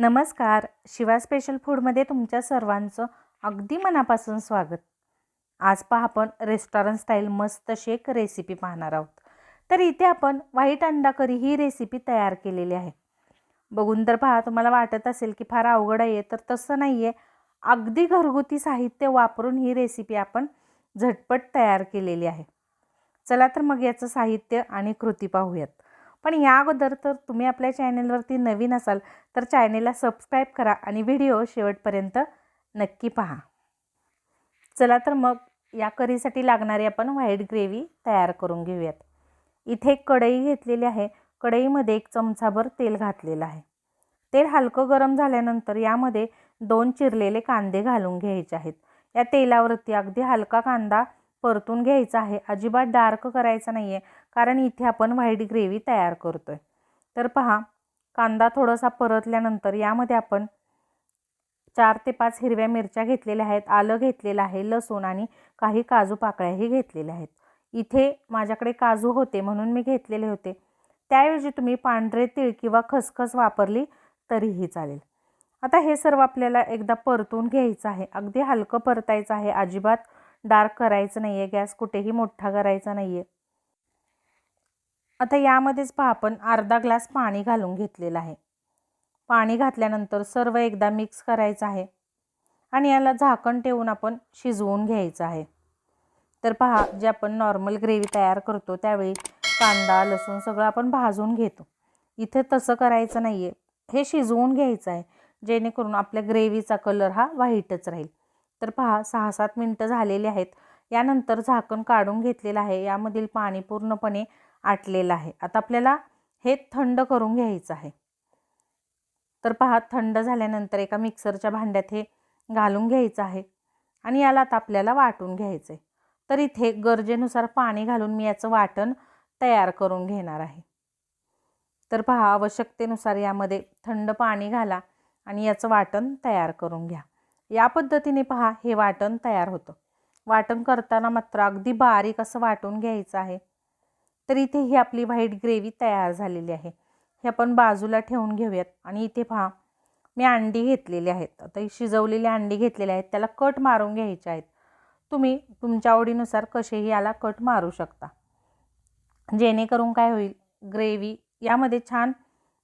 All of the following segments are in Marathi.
नमस्कार. शिवा स्पेशल फूडमध्ये तुमच्या सर्वांचं अगदी मनापासून स्वागत. आज पहा आपण रेस्टॉरंट स्टाईल मस्त अशी एक रेसिपी पाहणार आहोत. तर इथे आपण व्हाईट अंडा करी ही रेसिपी तयार केलेली आहे. बघून तर पहा तुम्हाला वाटत असेल की फार अवघड आहे तर तसं नाही आहे अगदी घरगुती साहित्य वापरून ही रेसिपी आपण झटपट तयार केलेली आहे. चला तर मग याचं साहित्य आणि कृती पाहूयात. पण या अगोदर तर तुम्ही आपल्या चॅनेलवरती नवीन असाल तर चॅनेलला सबस्क्राईब करा आणि व्हिडिओ शेवटपर्यंत नक्की पहा. चला तर मग या करीसाठी लागणारी आपण व्हाईट ग्रेव्ही तयार करून घेऊयात. इथे एक कढई घेतलेली आहे. कढईमध्ये एक चमचाभर तेल घातलेलं आहे. तेल हलकं गरम झाल्यानंतर यामध्ये दोन चिरलेले कांदे घालून घ्यायचे आहेत. या तेलावरती अगदी हलका कांदा परतून घ्यायचा आहे. अजिबात डार्क करायचा नाही आहे कारण इथे आपण व्हाईट ग्रेव्ही तयार करतो आहे तर पहा कांदा थोडासा परतल्यानंतर यामध्ये आपण चार ते पाच हिरव्या मिरच्या घेतलेल्या आहेत आलं घेतलेलं आहे लसूण आणि काही काजू पाकळ्याही घेतलेल्या आहेत. इथे माझ्याकडे काजू होते म्हणून मी घेतलेले होते. त्याऐवजी तुम्ही पांढरे तीळ किंवा खसखस वापरली तरीही चालेल. आता हे सर्व आपल्याला एकदा परतून घ्यायचं आहे. अगदी हलकं परतायचं आहे. अजिबात डार्क करायचं नाही आहे गॅस कुठेही मोठा करायचा नाही आहे आता यामध्येच पहा आपण अर्धा ग्लास पाणी घालून घेतलेलं आहे. पाणी घातल्यानंतर सर्व एकदा मिक्स करायचं आहे आणि याला झाकण ठेवून आपण शिजवून घ्यायचं आहे. तर पहा जे आपण नॉर्मल ग्रेव्ही तयार करतो त्यावेळी कांदा लसूण सगळं आपण भाजून घेतो. इथे तसं करायचं नाही आहे हे शिजवून घ्यायचं आहे जेणेकरून आपल्या ग्रेव्हीचा कलर हा व्हाईटच राहील. तर पहा सहा सात मिनटं झालेली आहेत. यानंतर झाकण काढून घेतलेलं आहे. यामधील पाणी पूर्णपणे आटलेलं आहे. आता आपल्याला हे थंड करून घ्यायचं आहे. तर पहा थंड झाल्यानंतर एका मिक्सरच्या भांड्यात हे घालून घ्यायचं आहे आणि याला आता आपल्याला वाटून घ्यायचं आहे तर इथे गरजेनुसार पाणी घालून मी याचं वाटण तयार करून घेणार आहे. तर पहा आवश्यकतेनुसार यामध्ये थंड पाणी घाला आणि याचं वाटण तयार करून घ्या. या पद्धतीने पहा हे वाटण तयार होतं. वाटण करताना मात्र अगदी बारीक असं वाटून घ्यायचं आहे. तर इथे ही आपली व्हाईट ग्रेव्ही तयार झालेली आहे. हे आपण बाजूला ठेवून घेऊयात. आणि इथे पहा मी अंडी घेतलेली आहेत. आता शिजवलेली अंडी घेतलेली आहेत. त्याला कट मारून घ्यायचे आहेत. तुम्ही तुमच्या आवडीनुसार कसेही याला कट मारू शकता. जेणेकरून काय होईल ग्रेव्ही यामध्ये छान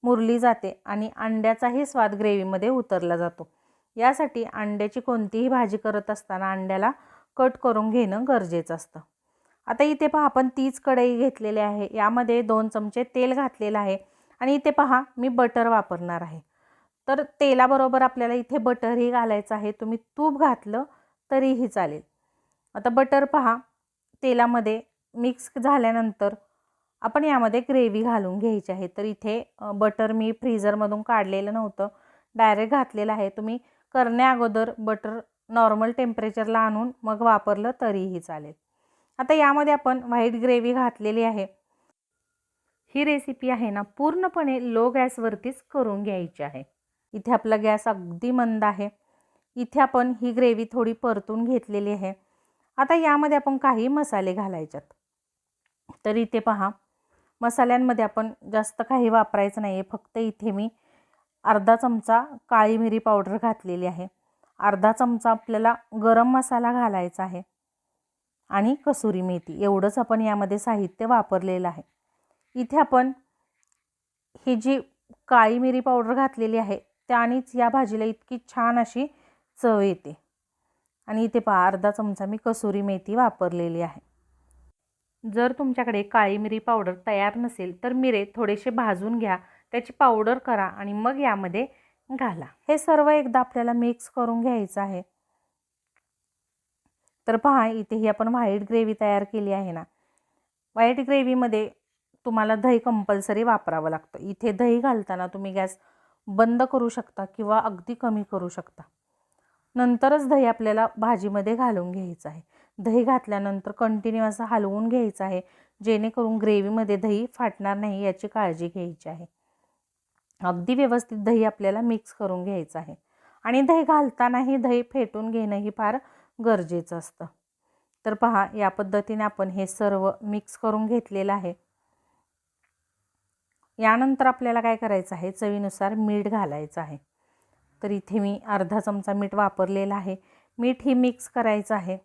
मुरली जाते आणि अंड्याचाही स्वाद ग्रेव्हीमध्ये उतरला जातो. यासाठी अंड्याची कोणतीही भाजी करत असताना अंड्याला कट करून घेणं गरजेचं असतं. आता इथे पहा आपण तीच कढई घेतलेली आहे. यामध्ये दोन चमचे तेल घातलेलं आहे. आणि इथे पहा मी बटर वापरणार आहे. तर तेलाबरोबर आपल्याला इथे बटरही घालायचं आहे. तुम्ही तूप घातलं तरीही चालेल. आता बटर पहा तेलामध्ये मिक्स झाल्यानंतर आपण यामध्ये ग्रेव्ही घालून घ्यायची आहे. तर इथे बटर मी फ्रीझरमधून काढलेलं नव्हतं. डायरेक्ट घातलेलं आहे. तुम्ही करण्या अगोदर बटर नॉर्मल टेम्परेचरला आणून मग वापरलं तरीही चालेल. आता यामध्ये आपण व्हाईट ग्रेव्ही घातलेली आहे. ही रेसिपी आहे ना पूर्णपणे लो गॅसवरतीच करून घ्यायची आहे. इथे आपला गॅस अगदी मंद आहे. इथे आपण ही ग्रेव्ही थोडी परतून घेतलेली आहे. आता यामध्ये आपण काही मसाले घालायच्यात तर इथे पहा मसाल्यांमध्ये आपण जास्त काही वापरायचं नाही आहे फक्त इथे मी अर्धा चमचा काळी मिरी पावडर घातलेली आहे. अर्धा चमचा आपल्याला गरम मसाला घालायचा आहे. आणि कसुरी मेथी. एवढंच आपण यामध्ये साहित्य वापरलेलं आहे. इथे आपण ही जी काळी मिरी पावडर घातलेली आहे त्यानेच या भाजीला इतकी छान अशी चव येते. आणि इथे पहा अर्धा चमचा मी कसुरी मेथी वापरलेली आहे. जर तुमच्याकडे काळी मिरी पावडर तयार नसेल तर मिरे थोडेसे भाजून घ्या त्याची पावडर करा आणि मग यामध्ये घाला. हे सर्व एकदा आपल्याला मिक्स करून घ्यायचं आहे. तर पहा इथे ही आपण व्हाईट ग्रेव्ही तयार केली आहे ना. व्हाईट ग्रेव्हीमध्ये तुम्हाला दही कंपल्सरी वापरावं लागतं. इथे दही घालताना तुम्ही गॅस बंद करू शकता किंवा अगदी कमी करू शकता. नंतरच दही आपल्याला भाजीमध्ये घालून घ्यायचं आहे. दही घातल्यानंतर कंटिन्यू असं हलवून घ्यायचं आहे जेणेकरून ग्रेव्हीमध्ये दही फाटणार नाही याची काळजी घ्यायची आहे. अगदी व्यवस्थित दही आपल्याला मिक्स करून घ्यायचं आहे. आणि दही घालतानाही दही फेटून घेणंही फार गरजेचं असतं. तर पहा या पद्धतीने आपण हे सर्व मिक्स करून घेतलेलं आहे. यानंतर आपल्याला काय करायचं आहे? चवीनुसार मीठ घालायचं आहे. तर इथे मी अर्धा चमचा मीठ वापरलेलं आहे. मीठ ही मिक्स करायचं आहे.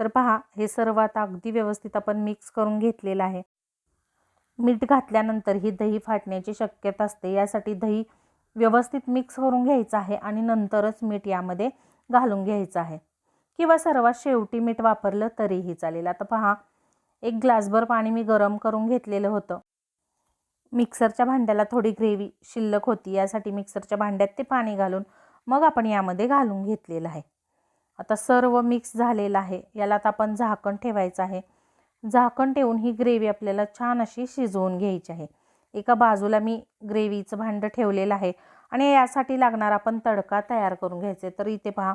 तर पहा हे सर्व आता अगदी व्यवस्थित आपण मिक्स करून घेतलेलं आहे. मीठ घातल्यानंतर ही दही फाटण्याची शक्यता असते. यासाठी दही व्यवस्थित मिक्स करून घ्यायचं आहे आणि नंतरच मीठ यामध्ये घालून घ्यायचं आहे. किंवा सर्वात शेवटी मीठ वापरलं तरीही चालेल. आता पहा एक ग्लासभर पाणी मी गरम करून घेतलेलं होतं. मिक्सरच्या भांड्याला थोडी ग्रेव्ही शिल्लक होती यासाठी मिक्सरच्या भांड्यात ते पाणी घालून मग आपण यामध्ये घालून घेतलेलं आहे. आता सर्व मिक्स झालेलं आहे. याला आता आपण झाकण ठेवायचं आहे. झाकण ठेवून ही ग्रेव्ही आपल्याला छान अशी शिजवून घ्यायची आहे. एका बाजूला मी ग्रेव्हीचं भांडं ठेवलेलं आहे आणि यासाठी लागणारा आपण तडका तयार करून घ्यायचे. तर इथे पहा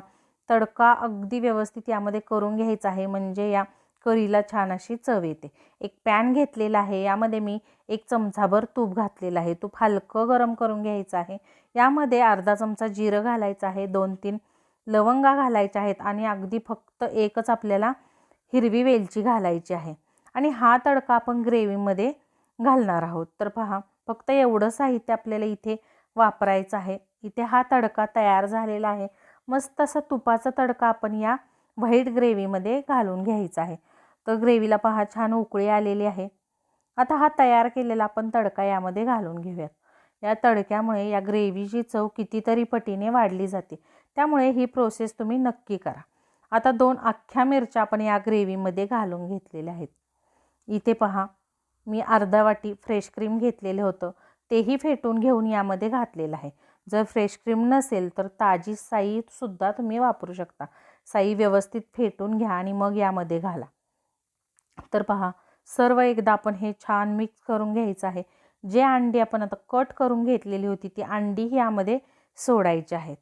तडका अगदी व्यवस्थित यामध्ये करून घ्यायचा आहे म्हणजे या करीला छान अशी चव येते. एक पॅन घेतलेला आहे यामध्ये मी एक चमचाभर तूप घातलेलं आहे. तूप हलकं गरम करून घ्यायचं आहे. यामध्ये अर्धा चमचा जिरं घालायचं आहे दोन तीन लवंगा घालायच्या आहेत आणि अगदी फक्त एकच आपल्याला हिरवी वेलची घालायची आहे. आणि हा तडका आपण ग्रेव्हीमध्ये घालणार आहोत. तर पहा फक्त एवढं साहित्य आपल्याला इथे वापरायचं आहे. इथे हा तडका तयार झालेला आहे. मस्त असा तुपाचा तडका आपण या व्हाईट ग्रेव्हीमध्ये घालून घ्यायचा आहे. तर ग्रेव्हीला पहा छान उकळी आलेली आहे. आता हा तयार केलेला आपण तडका यामध्ये घालून घेऊयात. या तडक्यामुळे या ग्रेव्हीची चव कितीतरी पटीने वाढली जाते. त्यामुळे ही प्रोसेस तुम्ही नक्की करा. आता दोन अख्ख्या मिरच्या आपण या ग्रेव्हीमध्ये घालून घेतलेल्या आहेत. इथे पहा मी अर्धा वाटी फ्रेश क्रीम घेतलेलं होतं. तेही फेटून घेऊन यामध्ये घातलेलं आहे. जर फ्रेश क्रीम नसेल तर ताजी साईसुद्धा तुम्ही वापरू शकता. साई व्यवस्थित फेटून घ्या आणि मग यामध्ये घाला. तर पहा सर्व एकदा आपण हे छान मिक्स करून घ्यायचं आहे. जे अंडी आपण आता कट करून घेतलेली होती ती अंडीही यामध्ये सोडायची आहेत.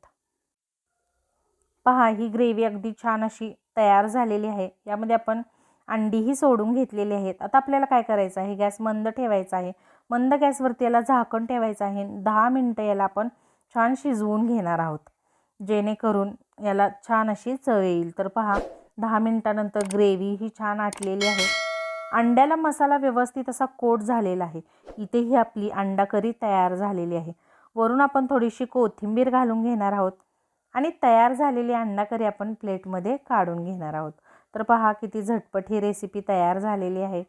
पहा ही ग्रेव्ही अगदी छान अशी तयार झालेली आहे. यामध्ये आपण अंडीही सोडून घेतलेली आहेत. आता आपल्याला काय करायचं आहे? गॅस मंद ठेवायचा आहे. मंद गॅसवरती याला झाकण ठेवायचं आहे. दहा मिनटं याला आपण छान शिजवून घेणार आहोत. जेणेकरून याला छान अशी चव येईल. तर पहा दहा मिनटानंतर ग्रेव्ही ही छान आटलेली आहे. अंड्याला मसाला व्यवस्थित असा कोट झालेला आहे. इथेही आपली अंडा करी तयार झालेली आहे. वरून आपण थोडीशी कोथिंबीर घालून घेणार आहोत आणि तयार झालेली अंडा करी आपण प्लेटमध्ये काढून घेणार आहोत. तर पहा किती झटपट ही रेसिपी तयार झालेली आहे.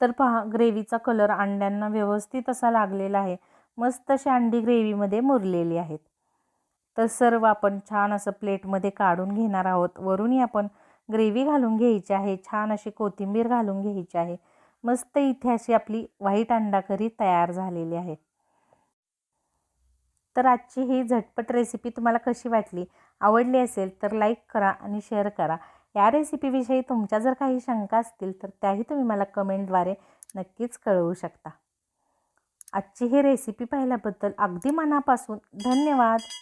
तर पहा ग्रेव्हीचा कलर अंड्यांना व्यवस्थित असा लागलेला आहे. मस्त अशी अंडी ग्रेव्हीमध्ये मुरलेली आहेत. तर सर्व आपण छान असं प्लेटमध्ये काढून घेणार आहोत. वरूनही आपण ग्रेव्ही घालून घ्यायची आहे. छान अशी कोथिंबीर घालून घ्यायची आहे. मस्त इथे अशी आपली व्हाईट अंडा करी तयार झालेली आहे. तर आजची ही झटपट रेसिपी तुम्हाला कशी वाटली आवडली असेल तर लाईक करा आणि शेअर करा. या रेसिपीविषयी तुमच्या जर काही शंका असतील तर त्याही तुम्ही मला कमेंटद्वारे नक्कीच कळवू शकता. आजची ही रेसिपी पाहिल्याबद्दल अगदी मनापासून धन्यवाद.